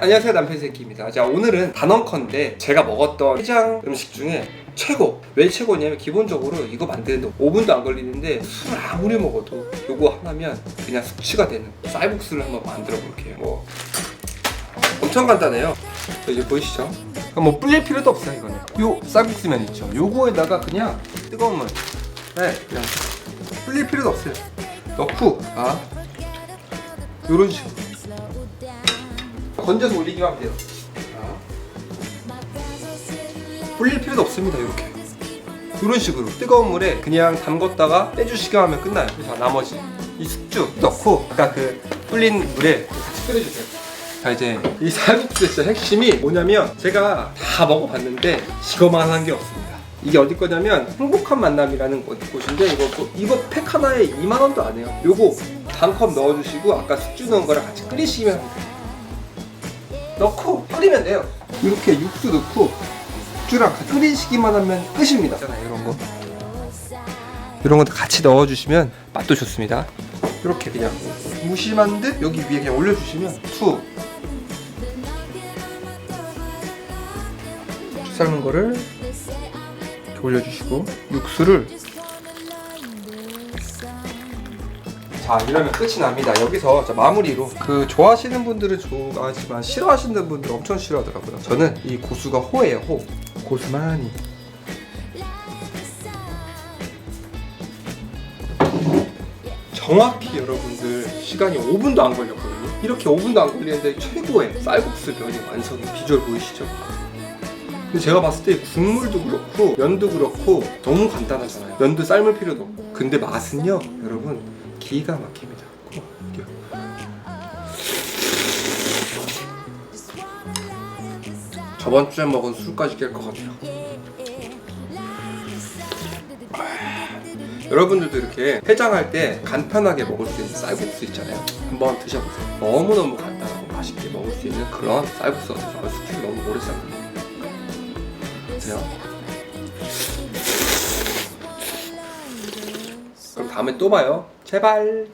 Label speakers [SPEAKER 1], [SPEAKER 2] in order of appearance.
[SPEAKER 1] 안녕하세요 남편 새끼입니다. 자 오늘은 단언컨대 제가 먹었던 해장 음식 중에 최고 왜 최고냐면 기본적으로 이거 만드는데 5분도 안 걸리는데 술 아무리 먹어도 요거 하나면 그냥 숙취가 되는 쌀국수를 한번 만들어 볼게요. 뭐 엄청 간단해요. 여기 보이시죠? 뭐 불릴 필요도 없어요 이거는. 요 쌀국수면 있죠. 요거에다가 그냥 뜨거운 물, 네 그냥 불릴 필요도 없어요. 넣고 아 요런 식으로. 건져서 올리기만 하면 돼요. 자. 불릴 필요도 없습니다. 이렇게. 이런 식으로 뜨거운 물에 그냥 담궜다가 빼주시기만 하면 끝나요. 자, 나머지 이 숙주 넣고 아까 그 불린 물에 같이 끓여주세요. 자 이제 이 쌀국수의 진짜 핵심이 뭐냐면 제가 다 먹어봤는데 이거만 한 게 없습니다. 이게 어디 거냐면 행복한 만남이라는 곳- 곳인데 이거 뭐- 이거 팩 하나에 2만 원도 안 해요. 요거 반 컵 넣어주시고 아까 숙주 넣은 거랑 같이 끓이시면 돼요. 넣고 끓이면 돼요. 이렇게 육수 넣고 육주랑 같이 끓이시기만 하면 끝입니다. 있잖아요, 이런 거. 이런 것도 같이 넣어주시면 맛도 좋습니다. 이렇게 그냥 무심한 듯 여기 위에 그냥 올려주시면 투 삶은 거를 이렇게 올려주시고 육수를 자 이러면 끝이 납니다. 여기서 자, 마무리로 그 좋아하시는 분들은 좋아하지만 싫어하시는 분들 은 엄청 싫어하더라고요. 저는 이 고수가 호예요 호. 고수 많이. 정확히 여러분들 시간이 5분도 안 걸렸거든요. 이렇게 5분도 안 걸리는데 최고의 쌀국수 면이 완성이 비주얼 보이시죠? 제가 봤을 때 국물도 그렇고 면도 그렇고 너무 간단하잖아요. 면도 삶을 필요도 없고. 근데 맛은요 여러분 기가 막힙니다. 저번 주에 먹은 술까지 깰 것 같아요 여러분들도 이렇게 해장할 때 간편하게 먹을 수 있는 쌀국수 있잖아요. 한번 드셔보세요. 너무너무 간단하고 맛있게 먹을 수 있는 그런 쌀국수여서 숙취를 너무 오래 보세요. 그럼 다음에 또 봐요. 제발.